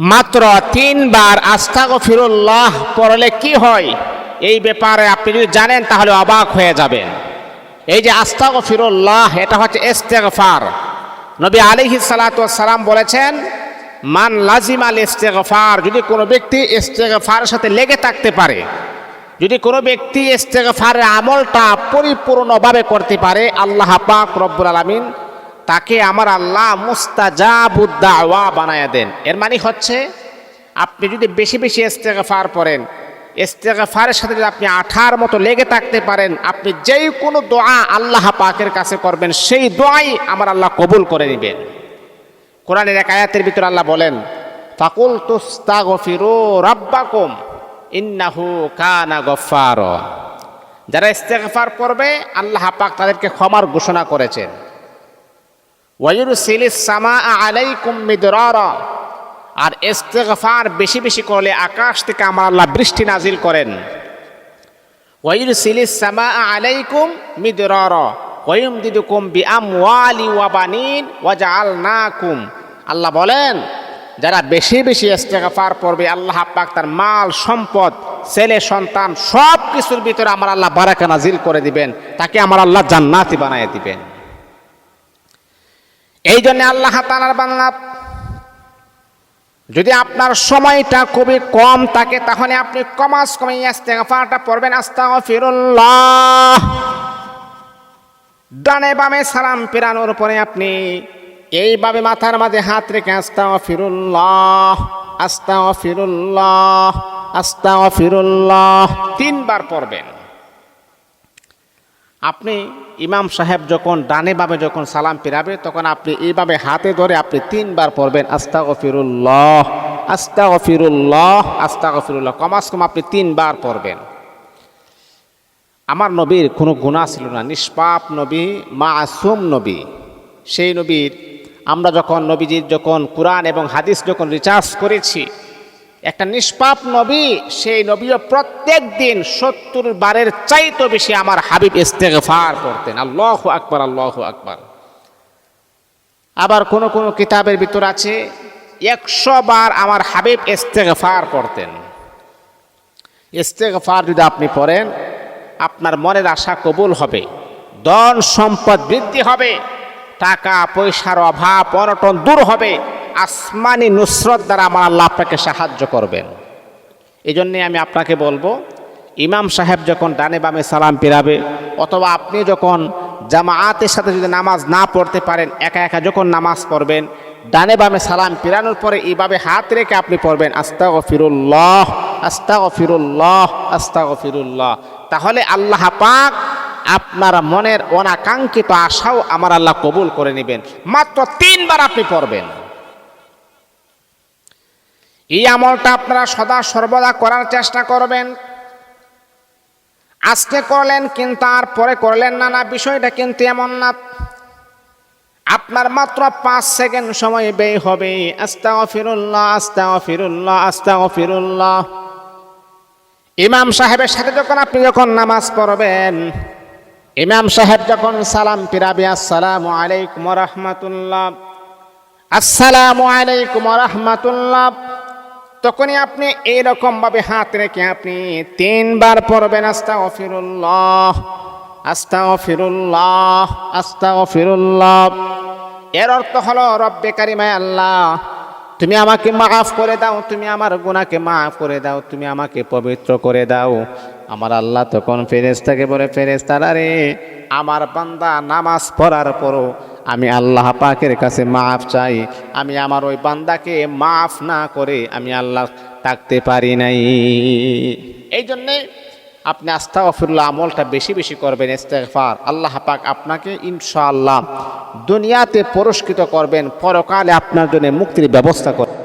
মাত্র তিনবার আস্তাগ ফিরুল্লাহ পড়লে কি হয়? এই ব্যাপারে আপনি যদি জানেন, তাহলে অবাক হয়ে যাবেন। এই যে আস্তাগ ফিরুল্লাহ এটা হচ্ছে ইস্তেগফার। নবী আলিহি সালাম বলেছেন, মান লাজিম আল ইস্তেগফার যদি কোনো ব্যক্তি ইস্তেগফারের সাথে লেগে থাকতে পারে, যদি কোনো ব্যক্তি ইস্তেগফারের আমলটা পরিপূর্ণভাবে করতে পারে, আল্লাহ পাক রব্বুল আলামিন তাকে আমার আল্লাহ মুস্তাজাবুদ্দাওয়া বানায়া দেন। এর মানে হচ্ছে, আপনি যদি বেশি বেশি ইস্তেগফার পড়েন, ইস্তেগফারের সাথে যদি আপনি আঠার মতো লেগে থাকতে পারেন, আপনি যেই কোনো দোয়া আল্লাহ পাকের কাছে করবেন, সেই দোয়াই আমার আল্লাহ কবুল করে নেবেন। কোরআনের এক আয়াতের ভিতরে আল্লাহ বলেন ফাকুল তুস্তাগফিরু রাব্বাকুম, ইন্নাহু কানা গফফার। যারা ইস্তেগফার করবে, আল্লাহ পাক তাদেরকে ক্ষমার ঘোষণা করেছেন। আর ইস্তেগফার বেশি বেশি করলে আকাশ থেকে আমার আল্লাহ বৃষ্টি নাজিল করেন। ওয়ায়ুরসিলিস সামা আলাইকুম মিদরারা ওয়ায়ুমদিদুকুম বিআমওয়ালি ওয়া বানিন ওয়াজআলনাকুম আল্লাহ বলেন, যারা বেশি বেশি ইস্তেগফার পড়বে, আল্লাহ পাক তার মাল, সম্পদ, ছেলে, সন্তান সব কিছুর ভিতরে আমার আল্লাহ বারাকা নাজিল করে দিবেন। তাকে আমার আল্লাহ জান্নাতি বানায় দিবেন। এই জন্য আল্লাহ তালার বাংলা যদি আপনার সময়টা খুবই কম থাকে, তাহলে আপনি কমাস কমে ইস্তেগফারটা পড়বেন। আস্তাগফিরুল্লাহ। ডানে বামে সালাম পেরানোর পরে আপনি এইভাবে মাথার মাঝে হাত রেখে আস্তাগফিরুল্লাহ আস্তাগফিরুল্লাহ আস্তাগফিরুল্লাহ তিনবার পড়বেন। আপনি ইমাম সাহেব যখন ডানে বামে যখন সালাম ফিরাবে, তখন আপনি এইভাবে হাতে ধরে আপনি তিনবার পড়বেন আস্তা গফিরুল্লাহ আস্তা গফিরুল্লাহ আস্তা গফিরুল্লাহ কমাস কম আপনি তিনবার পড়বেন। আমার নবীর কোনো গুণা ছিল না, নিষ্পাপ নবী, মাসুম নবী। সেই নবীর আমরা যখন নবীজির যখন কোরআন এবং হাদিস যখন রিচার্জ করেছি একটা নিষ্পাপ নবী, সেই নবীও প্রত্যেক দিন সত্তর বারের চাইতো বেশি আমার হাবিব ইস্তেগফার করতেন। আল্লাহ আকবার আল্লাহ আকবার। আবার কোন কোন কিতাবের ভিতর আছে, একশো বার আমার হাবিব ইস্তেগফার করতেন। ইস্তেগফার যদি আপনি পড়েন, আপনার মনের আশা কবুল হবে, ধন সম্পদ বৃদ্ধি হবে, টাকা পয়সার অভাব, অনটন দূর হবে। আসমানি নুসরত দ্বারা আমার আল্লাহ আপনাকে সাহায্য করবেন। এই জন্যে আমি আপনাকে বলব, ইমাম সাহেব যখন ডানে বামে সালাম পেরাবে অথবা আপনি যখন জামায়াতের সাথে যদি নামাজ না পড়তে পারেন, একা একা যখন নামাজ পড়বেন, ডানে বামে সালাম পেরানোর পরে এইভাবে হাত রেখে আপনি পড়বেন আস্তা ফিরুল্লাহ আস্তা ফিরুল্লাহ আস্তা ফিরুল্লাহ তাহলে আল্লাহ পাক আপনার মনের অনাকাঙ্ক্ষিত আশাও আমার আল্লাহ কবুল করে নেবেন। মাত্র তিনবার আপনি পড়বেন। এই আমলটা আপনারা সদা সর্বদা করার চেষ্টা করবেন। আজকে করলেন কিন্তু আর পরে করলেন না না, বিষয়টা কিন্তু এমন না। আপনার মাত্র পাঁচ সেকেন্ড সময় ব্যয় হবে। আস্তা ফিরুল্লাহ আস্তা ফিরুল্লাহ আস্তা ফিরুল্লাহ ইমাম সাহেবের সাথে যখন আপনি যখন নামাজ পড়বেন, ইমাম সাহেব যখন সালাম পিরাবি আসসালামু আলাইকুম রহমতুল্লাহ, আসসালামু আলাইকুম রহমতুল্লাহ। তখনই আপনি এইরকম ভাবে হাত রেখে আপনি তিনবার পড়বেন আস্তা ফিরুল্লাহ আস্তা ফিরুল্লাহ আস্তা অফিরুল্লাহ এর অর্থ হলো, রব্বে কারিমায় আল্লাহ, তুমি আমাকে মাফ করে দাও, তুমি আমার গুণাকে মাফ করে দাও, তুমি আমাকে পবিত্র করে দাও। আমার আল্লাহ তখন ফেরেস্তাকে বলে ফেরেস্তারা রে, আমার বান্দা নামাজ পড়ার পরও আমি আল্লাহ পাকের কাছে মাফ চাই। আমি আমার ওই বান্দাকে মাফ না করে আমি আল্লাহ থাকতে পারি নাই। এই জন্যে আপনি আস্থা অফিরুল্লাহ আমলটা বেশি বেশি করবেন ইস্তেকফার আল্লাহ পাক আপনাকে ইনশাআল্লাহ দুনিয়াতে পুরস্কৃত করবেন, পরকালে আপনার জন্য মুক্তির ব্যবস্থা করবেন।